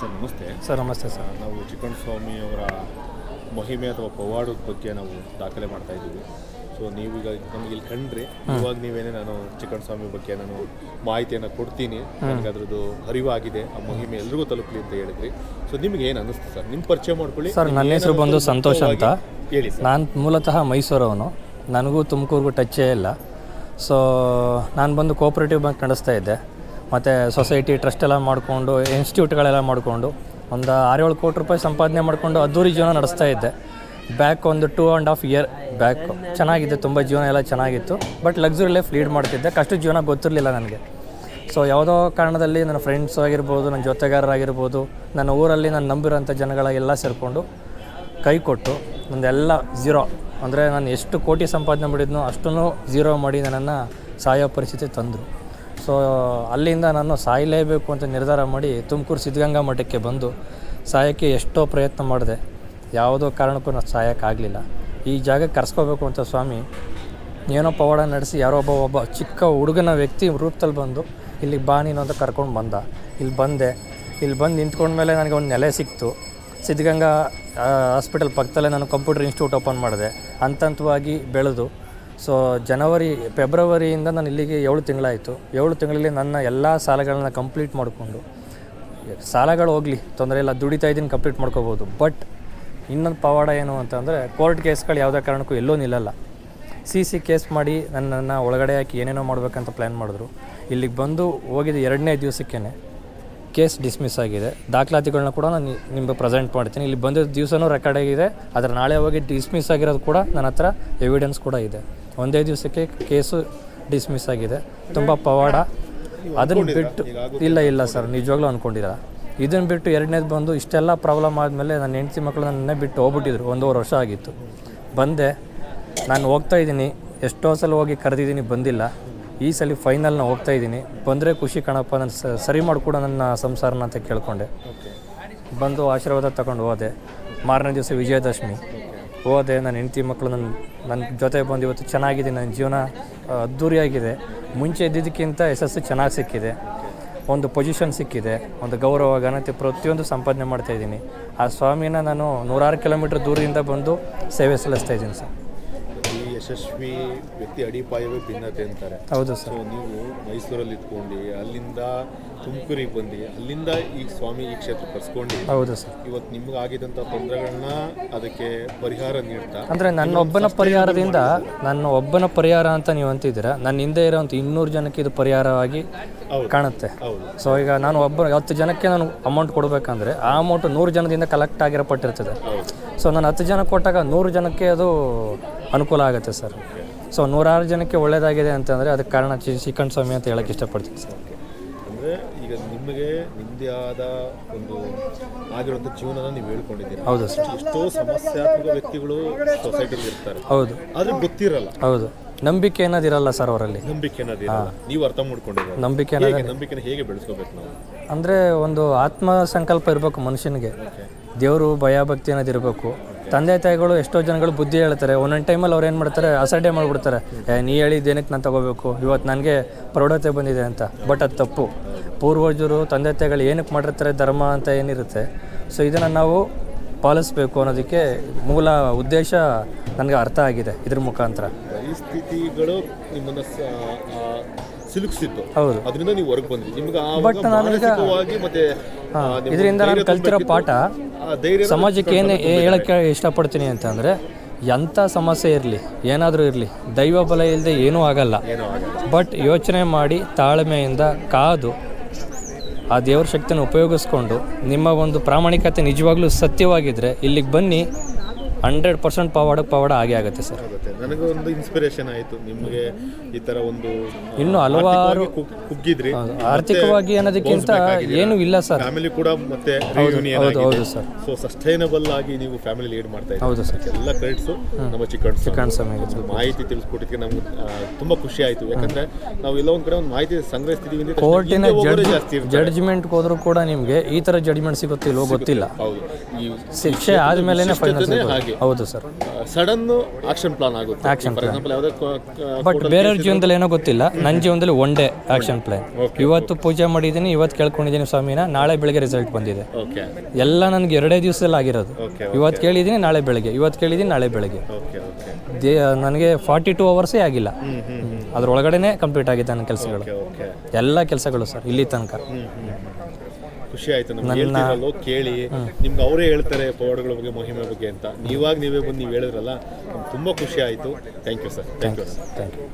Sir ನಮಸ್ತೆ. Sir ನಮಸ್ತೆ sir. ನಾವು ಚಿಕ್ಕಣ್ಣ ಸ್ವಾಮಿಯವರ ಮಹಿಮೆ ಅಥವಾ ಪವಾಡದ ಬಗ್ಗೆ ನಾವು ದಾಖಲೆ ಮಾಡ್ತಾ ಇದ್ದೀವಿ. ಸೊ ನೀವೀಗ ನಮಗೆ ಇಲ್ಲಿ ಕಂಡ್ರಿ ಇವಾಗ ನೀವೇನೇ ನಾನು ಚಿಕನ್ ಸ್ವಾಮಿ ಬಗ್ಗೆ ನಾನು ಮಾಹಿತಿಯನ್ನು ಕೊಡ್ತೀನಿ. ನನಗೆ ಅದ್ರದ್ದು ಅರಿವಾಗಿದೆ ಆ ಮಹಿಮೆ ಎಲ್ರಿಗೂ ತಲುಪಲಿ ಅಂತ ಹೇಳಿದ್ರಿ. ಸೊ ನಿಮ್ಗೆ ಏನು ಅನ್ನಿಸ್ತು ಸರ್? ನಿಮ್ಮ ಪರಿಚಯ ಮಾಡ್ಕೊಳ್ಳಿ. ಸರ್ ನನ್ನ ಹೆಸರು ಬಂದು ಸಂತೋಷ ಅಂತ. ಹೇಳಿ ಸರ್. ನಾನು ಮೂಲತಃ ಮೈಸೂರವನು. ನನಗೂ ತುಮಕೂರಿಗೂ ಟಚ್ಚೇ ಇಲ್ಲ. ಸೊ ನಾನು ಬಂದು ಕೋಆಪ್ರೇಟಿವ್ ಬ್ಯಾಂಕ್ ನಡೆಸ್ತಾ ಇದ್ದೆ. ಮತ್ತು ಸೊಸೈಟಿ ಟ್ರಸ್ಟ್ ಎಲ್ಲ ಮಾಡಿಕೊಂಡು, ಇನ್ಸ್ಟಿಟ್ಯೂಟ್ಗಳೆಲ್ಲ ಮಾಡಿಕೊಂಡು, ಒಂದು ಆರೇಳು ಕೋಟಿ ರೂಪಾಯಿ ಸಂಪಾದನೆ ಮಾಡಿಕೊಂಡು ಅದ್ದೂರಿ ಜೀವನ ನಡೆಸ್ತಾ ಇದ್ದೆ. ಬ್ಯಾಕ್ ಒಂದು two and half year back ಚೆನ್ನಾಗಿದೆ, ತುಂಬ ಜೀವನ ಎಲ್ಲ ಚೆನ್ನಾಗಿತ್ತು. ಬಟ್ ಲಕ್ಸುರಿ ಲೈಫ್ ಲೀಡ್ ಮಾಡ್ತಿದ್ದೆ. ಕಷ್ಟ ಜೀವನ ಗೊತ್ತಿರಲಿಲ್ಲ ನನಗೆ. ಸೊ ಯಾವುದೋ ಕಾರಣದಲ್ಲಿ ನನ್ನ ಫ್ರೆಂಡ್ಸ್ ಆಗಿರ್ಬೋದು, ನನ್ನ ಜೊತೆಗಾರರಾಗಿರ್ಬೋದು, ನನ್ನ ಊರಲ್ಲಿ ನಾನು ನಂಬಿರೋಂಥ ಜನಗಳೆಲ್ಲ ಸೇರಿಕೊಂಡು ಕೈ ಕೊಟ್ಟು ನಂದೆಲ್ಲ ಝೀರೋ ಅಂದರೆ ನಾನು ಎಷ್ಟು ಕೋಟಿ ಸಂಪಾದನೆ ಮಾಡಿದ್ನೋ ಅಷ್ಟೂ ಝೀರೋ ಮಾಡಿ ನನ್ನನ್ನು ಸಾಯೋ ಪರಿಸ್ಥಿತಿ ತಂದರು. ಸೊ, ಅಲ್ಲಿಂದ ನಾನು ಸಾಯಲೇಬೇಕು ಅಂತ ನಿರ್ಧಾರ ಮಾಡಿ ತುಮಕೂರು ಸಿದ್ಧಗಂಗಾ ಮಠಕ್ಕೆ ಬಂದು ಸಾಯೋಕ್ಕೆ ಎಷ್ಟೋ ಪ್ರಯತ್ನ ಮಾಡಿದೆ. ಯಾವುದೋ ಕಾರಣಕ್ಕೂ ನಾನು ಸಾಯೋಕ್ಕಾಗಲಿಲ್ಲ. ಈ ಜಾಗಕ್ಕೆ ಕರೆಸ್ಕೋಬೇಕು ಅಂತ ಸ್ವಾಮಿ ಏನೋ ಪವಾಡ ನಡೆಸಿ ಯಾರೋ ಒಬ್ಬ ಒಬ್ಬ ಚಿಕ್ಕ ಹುಡುಗನ ವ್ಯಕ್ತಿ ರೂಪದಲ್ಲಿ ಬಂದು ಇಲ್ಲಿಗೆ ಬಾ ನೀನು ಅಂತ ಕರ್ಕೊಂಡು ಬಂದ. ಇಲ್ಲಿ ಬಂದೆ. ಇಲ್ಲಿ ಬಂದು ನಿಂತ್ಕೊಂಡ ಮೇಲೆ ನನಗೆ ಒಂದು ನೆಲೆ ಸಿಕ್ತು. ಸಿದ್ಧಗಂಗಾ ಹಾಸ್ಪಿಟಲ್ ಪಕ್ಕದಲ್ಲೇ ನಾನು ಕಂಪ್ಯೂಟರ್ ಇನ್ಸ್ಟಿಟ್ಯೂಟ್ ಓಪನ್ ಮಾಡಿದೆ. ಹಂತ ಹಂತವಾಗಿ ಬೆಳೆದು ಸೊ ಜನವರಿ ಫೆಬ್ರವರಿಯಿಂದ ನಾನು ಇಲ್ಲಿಗೆ ಏಳು ತಿಂಗಳಾಯಿತು. ಏಳು ತಿಂಗಳಲ್ಲಿ ನನ್ನ ಎಲ್ಲ ಸಾಲಗಳನ್ನ ಕಂಪ್ಲೀಟ್ ಮಾಡಿಕೊಂಡು. ಸಾಲಗಳು ಹೋಗಲಿ, ತೊಂದರೆ ಇಲ್ಲ, ದುಡಿತಾ ಇದ್ದೀನಿ ಕಂಪ್ಲೀಟ್ ಮಾಡ್ಕೋಬೋದು. ಬಟ್ ಇನ್ನೊಂದು ಪವಾಡ ಏನು ಅಂತಂದರೆ ಕೋರ್ಟ್ ಕೇಸ್ಗಳು ಯಾವುದೇ ಕಾರಣಕ್ಕೂ ಎಲ್ಲೂ ನಿಲ್ಲಲ್ಲ. ಸಿ ಸಿ ಕೇಸ್ ಮಾಡಿ ನನ್ನನ್ನು ಒಳಗಡೆ ಹಾಕಿ ಏನೇನೋ ಮಾಡಬೇಕಂತ ಪ್ಲ್ಯಾನ್ ಮಾಡಿದ್ರು. ಇಲ್ಲಿಗೆ ಬಂದು ಹೋಗಿದ ಎರಡನೇ ದಿವಸಕ್ಕೇ ಕೇಸ್ ಡಿಸ್ಮಿಸ್ ಆಗಿದೆ. ದಾಖಲಾತಿಗಳನ್ನ ಕೂಡ ನಾನು ನಿಮಗೆ ಪ್ರೆಸೆಂಟ್ ಮಾಡ್ತೀನಿ. ಇಲ್ಲಿ ಬಂದಿದ್ದ ದಿವಸನೂ ರೆಕಾರ್ಡ್ ಆಗಿದೆ. ಆದರೆ ನಾಳೆ ಹೋಗಿ ಡಿಸ್ಮಿಸ್ ಆಗಿರೋದು ಕೂಡ ನನ್ನ ಹತ್ರ ಎವಿಡೆನ್ಸ್ ಕೂಡ ಇದೆ. ಒಂದೇ ದಿವಸಕ್ಕೆ ಕೇಸು ಡಿಸ್ಮಿಸ್ ಆಗಿದೆ. ತುಂಬ ಪವಾಡ. ಅದನ್ನು ಬಿಟ್ಟು ಇಲ್ಲ ಇಲ್ಲ ಸರ್ ನಿಜವಾಗ್ಲೂ ಅಂದ್ಕೊಂಡಿಲ್ಲ ಇದನ್ನು ಬಿಟ್ಟು ಎರಡನೇದು ಬಂದು ಇಷ್ಟೆಲ್ಲ ಪ್ರಾಬ್ಲಮ್ ಆದಮೇಲೆ ನನ್ನ ಹೆಂಡತಿ ಮಕ್ಕಳು ನನ್ನೇ ಬಿಟ್ಟು ಹೋಗ್ಬಿಟ್ಟಿದ್ರು. ಒಂದೂವರೆ ವರ್ಷ ಆಗಿತ್ತು. ಬಂದೆ. ನಾನು ಹೋಗ್ತಾ ಇದ್ದೀನಿ. ಎಷ್ಟೋ ಸಲ ಹೋಗಿ ಕರೆದಿದ್ದೀನಿ ಬಂದಿಲ್ಲ. ಈ ಸಲ ಫೈನಲ್ ನಾನು ಹೋಗ್ತಾ ಇದ್ದೀನಿ. ಬಂದರೆ ಖುಷಿ ಕಣಪ್ಪ ನಾನು ಸರಿ ಮಾಡಿಕೊಡು ನನ್ನ ಸಂಸಾರನ ಅಂತ ಕೇಳಿಕೊಂಡೆ. ಬಂದು ಆಶೀರ್ವಾದ ತಗೊಂಡು ಹೋದೆ. ಮಾರನೇ ದಿವಸ ವಿಜಯದಶಮಿ. ಹೋದೆ ನನ್ನ ಹೆಂಡತಿ ಮಕ್ಕಳು ನನ್ನ ನನ್ನ ಜೊತೆ ಬಂದು ಇವತ್ತು ಚೆನ್ನಾಗಿದೆ, ನನ್ನ ಜೀವನ ಅದ್ಧೂರಿಯಾಗಿದೆ ಮುಂಚೆ ಇದ್ದಿದ್ದಕ್ಕಿಂತ ಯಶಸ್ಸು ಚೆನ್ನಾಗಿ ಸಿಕ್ಕಿದೆ. ಒಂದು ಪೊಸಿಷನ್ ಸಿಕ್ಕಿದೆ. ಒಂದು ಗೌರವ, ಘನತೆ ಪ್ರತಿಯೊಂದು ಸಂಪಾದನೆ ಮಾಡ್ತಾಯಿದ್ದೀನಿ ಆ ಸ್ವಾಮಿನ ನಾನು ನೂರಾರು ಕಿಲೋಮೀಟ್ರ್ ದೂರದಿಂದ ಬಂದು ಸೇವೆ ಸಲ್ಲಿಸ್ತಾ ಇದ್ದೀನಿ ಸರ್. ಯಶಸ್ವಿ ವ್ಯಕ್ತಿ ಅಡಿಪಾಯವೇ ಭಿನ್ನತೆ ಅಂತಾರೆ. ಹೌದು ಸರ್. ಸೊ ನೀವು ಮೈಸೂರಲ್ಲಿ ಇದ್ಕೊಂಡು ಅಲ್ಲಿಂದ ತುಮಕೂರಿಗೆ ಬಂದು ಅಲ್ಲಿಂದ ಈ ಸ್ವಾಮಿ ಈ ಕ್ಷೇತ್ರ ಕರ್ಸ್ಕೊಂಡು ಹೌದು ಸರ್. ಇವತ್ತು ನಿಮ್ಗೆ ಆಗಿದಂಥ ತೊಂದರೆಗಳನ್ನ ಅದಕ್ಕೆ ಪರಿಹಾರ ನೀಡ್ತಾ ಅಂದರೆ ನನ್ನ ಒಬ್ಬನ ಪರಿಹಾರದಿಂದ ನನ್ನ ಒಬ್ಬನ ಪರಿಹಾರ ಅಂತ ನೀವು ಅಂತಿದ್ದೀರಾ? ನನ್ನ ಹಿಂದೆ ಇರೋಂಥ ಇನ್ನೂರು ಜನಕ್ಕೆ ಇದು ಪರಿಹಾರವಾಗಿ ಕಾಣುತ್ತೆ. ಹೌದು. ಸೊ ಈಗ ನಾನು ಒಬ್ಬ ಹತ್ತು ಜನಕ್ಕೆ ನಾನು ಅಮೌಂಟ್ ಕೊಡಬೇಕಂದ್ರೆ ಆ ಅಮೌಂಟ್ ನೂರು ಜನದಿಂದ ಕಲೆಕ್ಟ್ ಆಗಿರಪಟ್ಟಿರ್ತದೆ. ಸೊ ನಾನು ಹತ್ತು ಜನ ಕೊಟ್ಟಾಗ ನೂರು ಜನಕ್ಕೆ ಅದು ಅನುಕೂಲ ಆಗುತ್ತೆ ಸರ್. ಸೊ ನೂರಾರು ಜನಕ್ಕೆ ಒಳ್ಳೆಯದಾಗಿದೆ ಅಂತಂದರೆ ಅದಕ್ಕೆ ಕಾರಣ ಚಿ- ಚಿಕನ್ ಸ್ವಾಮಿ ಅಂತ ಹೇಳಕ್ಕೆ ಇಷ್ಟಪಡ್ತೀನಿ ಸರ್. ಅಂದರೆ ಈಗ ನಿಮಗೆ ನಿಮ್ಮದೇ ಆದ ಒಂದು ಆಗಿರುವಂಥ ಜೀವನನ ನೀವು ಹೇಳ್ಕೊಂಡಿದ್ದೀರಿ. ಹೌದು ಸರ್. ಎಷ್ಟೋ ಸಮಸ್ಯಾತ್ಮಕ ವ್ಯಕ್ತಿಗಳು ಸೊಸೈಟಿಲಿ ಇರ್ತಾರೆ. ಹೌದು. ಆದ್ರೆ ಗೊತ್ತಿರಲ್ಲ. ಹೌದು. ನಂಬಿಕೆ ಅನ್ನೋದಿರಲ್ಲ ಸರ್ ಅವರಲ್ಲಿ. ನಂಬಿಕೆ ಅನ್ನೋದಿರಲ್ಲ ನೀವು ಅರ್ಥ ಮಾಡ್ಕೊಂಡಿದ್ದೀರ? ನಂಬಿಕೆ ಅನ್ನೋದು ನಂಬಿಕೆನ ಹೇಗೆ ಬೆಳೆಸ್ಕೋಬೇಕು ನಾವು? ಅಂದರೆ ಒಂದು ಆತ್ಮ ಸಂಕಲ್ಪ ಇರಬೇಕು ಮನುಷ್ಯನಿಗೆ. ದೇವರು ಭಯಭಕ್ತಿ ಅನ್ನೋದು ಇರಬೇಕು. ತಂದೆ ತಾಯಿಗಳು ಎಷ್ಟೋ ಜನಗಳು ಬುದ್ಧಿ ಹೇಳ್ತಾರೆ. ಒಂದೊಂದು ಟೈಮಲ್ಲಿ ಅವ್ರು ಏನು ಮಾಡ್ತಾರೆ ಅಸಡ್ಡೆ ಮಾಡಿಬಿಡ್ತಾರೆ. ಏ ನೀ ಹೇಳಿದ್ದೇನಕ್ಕೆ ನಾನು ತಗೋಬೇಕು? ಇವತ್ತು ನನಗೆ ಪ್ರೌಢತೆ ಬಂದಿದೆ ಅಂತ. ಬಟ್ ಅದು ತಪ್ಪು. ಪೂರ್ವಜರು ತಂದೆ ತಾಯಿಗಳು ಏನಕ್ಕೆ ಮಾಡಿರ್ತಾರೆ ಧರ್ಮ ಅಂತ ಏನಿರುತ್ತೆ. ಸೊ ಇದನ್ನು ನಾವು ಪಾಲಿಸ್ಬೇಕು ಅನ್ನೋದಕ್ಕೆ ಮೂಲ ಉದ್ದೇಶ ನನಗೆ ಅರ್ಥ ಆಗಿದೆ ಇದ್ರ ಮುಖಾಂತರ. ಪರಿಸ್ಥಿತಿಗಳು ನಾನು ಸ- ಆ, ಹೌದು. ಅದರಿಂದ ನೀವು ಹೊರಗೆ ಬಂದ್ರಿ. ನಿಮ್ಗೆ ಆ But ಮತ್ತೆ ಇದರಿಂದ ನಾನು ಕಲ್ತಿರೋ ಪಾಠ ಸಮಾಜಕ್ಕೆ ಏನು ಹೇಳಕ್ಕೆ ಇಷ್ಟಪಡ್ತೀನಿ ಅಂತಂದರೆ ಎಂಥ ಸಮಸ್ಯೆ ಇರಲಿ ಏನಾದರೂ ಇರಲಿ ದೈವ ಬಲ ಇಲ್ಲದೆ ಏನೂ ಆಗಲ್ಲ. ಬಟ್ ಯೋಚನೆ ಮಾಡಿ ತಾಳ್ಮೆಯಿಂದ ಕಾದು ಆ ದೇವ್ರ ಶಕ್ತಿನ ಉಪಯೋಗಿಸ್ಕೊಂಡು ನಿಮ್ಮ ಒಂದು ಪ್ರಾಮಾಣಿಕತೆ ನಿಜವಾಗ್ಲೂ ಸತ್ಯವಾಗಿದ್ದರೆ ಇಲ್ಲಿಗೆ ಬನ್ನಿ ಹಂಡ್ರೆಡ್ ಪರ್ಸೆಂಟ್ ಪವಾಡ ಪವಾಡ ಆಗೇ ಆಗುತ್ತೆ ಸರ್. ಆಗುತ್ತೆ. ನನಗೆ ಒಂದು ಇನ್ಸ್ಪಿರೇಷನ್ ಆಯಿತು. ನಿಮಗೆ ಈ ಥರ ಒಂದು ಇನ್ನು ಹಲವಾರು ಆರ್ಥಿಕವಾಗಿ ಕುಗ್- ಕುಗ್ಗಿದ್ರಿ. ಆರ್ಥಿಕವಾಗಿ ಅನ್ನೋದಕ್ಕಿಂತ ಏನೂ ಇಲ್ಲ ಸರ್. ಫ್ಯಾಮಿಲಿ ಕೂಡ ಮತ್ತೆ ಹೌದು ಹೌದು ಸರ್. ಸೊ ಸಸ್ಟೈನಬಲ್ ಆಗಿ ನೀವು ಫ್ಯಾಮಿಲಿ ಲೀಡ್ ಮಾಡ್ತಾ ಇದ್ದೀರಿ. ಹೌದು ಸರ್. ಎಲ್ಲ ಕ್ರೆಡಿಟ್ಸು ನಮ್ಮ ಚಿಕನ್ ಚಿಕನ್ ಸಮಯ ಮಾಹಿತಿ ತಿಳಿಸ್ಕೊಟ್ಟಿದ್ದಕ್ಕೆ ನಮ್ಗೆ ಆ, ತುಂಬಾ ಖುಷಿ ಆಯ್ತು. ಯಾಕಂದ್ರೆ ನಾವು ಎಲ್ಲ ಒಂದ್ ಕಡೆ ಒಂದು ಮಾಹಿತಿ ಸಂಗ್ರಹಿಸ್ತಿದೀವಿ ಅಂದ್ರೆ ತಕ್ಷಣ ಕೋರ್ಟಿನ ಹಿಂದೆ ಹೋಗೋರೇ ಜಡ್ಜ್ ಜಾಸ್ತಿ ಇರ್ತಾರೆ ಜಡ್ಜ್ಮೆಂಟ್ಗೆ ಹೋದರೂ ಕೂಡ ನಿಮಗೆ ಈ ಥರ ಜಡ್ಜ್ಮೆಂಟ್ ಸಿಗುತ್ತಿಲ್ಲೋ ಗೊತ್ತಿಲ್ಲ. ಹೌದು. ಈ ಶಿಕ್ಷೆ ಆದಮೇಲೆ ಫೈನಲ್ ಶಿಷ್ಟತೆನೇ ಹಾಗೆ. ಹೌದು ಸರ್. ಸಡನ್ ಆಕ್ಷನ್ ಪ್ಲಾನ್ ಆಗುತ್ತೆ. Action ಫಾರ್ ಎಕ್ಸಾಂಪಲ್ ಯಾವುದೇ ಬಟ್ ಬೇರೆಯವ್ರ ಜೀವನದಲ್ಲಿ ಏನೋ ಗೊತ್ತಿಲ್ಲ. ನನ್ನ ಜೀವನದಲ್ಲಿ ಒನ್ ಡೇ ಆಕ್ಷನ್ ಪ್ಲಾನ್ ಇವತ್ತು ಪೂಜೆ ಮಾಡಿದ್ದೀನಿ ಇವತ್ತು ಕೇಳ್ಕೊಂಡಿದ್ದೀನಿ ಸ್ವಾಮಿನ ನಾಳೆ ಬೆಳಗ್ಗೆ ರಿಸಲ್ಟ್ ಬಂದಿದೆ. ಓಕೆ ಎಲ್ಲ ನನಗೆ ಎರಡೇ ದಿವಸದಲ್ಲಿ ಆಗಿರೋದು. ಇವತ್ತು ಕೇಳಿದ್ದೀನಿ ನಾಳೆ ಬೆಳಗ್ಗೆ. ಇವತ್ತು ಕೇಳಿದ್ದೀನಿ ನಾಳೆ ಬೆಳಗ್ಗೆ. ಓಕೆ ಓಕೆ ದೇ ನನಗೆ ಫಾರ್ಟಿ ಟೂ ಅವರ್ಸೇ ಆಗಿಲ್ಲ. ಅದ್ರೊಳಗಡೆನೆ ಕಂಪ್ಲೀಟ್ ಆಗಿದೆ ನನ್ನ ಕೆಲಸಗಳು. ಓಕೆ ಎಲ್ಲ ಕೆಲಸಗಳು ಸರ್ ಇಲ್ಲಿ ತನಕ. ಖುಷಿ ಆಯ್ತು ನಮ್ಗೆ. ಹೇಳ್ತೀರಲ್ಲೋ ಕೇಳಿ. ನಿಮ್ಗೆ ಅವರೇ ಹೇಳ್ತಾರೆ ಪವಾಡಗಳ ಬಗ್ಗೆ ಮಹಿಮೆ ಬಗ್ಗೆ ಅಂತ. ನೀವಾಗ ನೀವೇ ಬಂದು ನೀವು ಹೇಳಿದ್ರಲ್ಲ ತುಂಬಾ ತುಂಬ ಖುಷಿ ಆಯಿತು. Thank you sir thank you sir thank you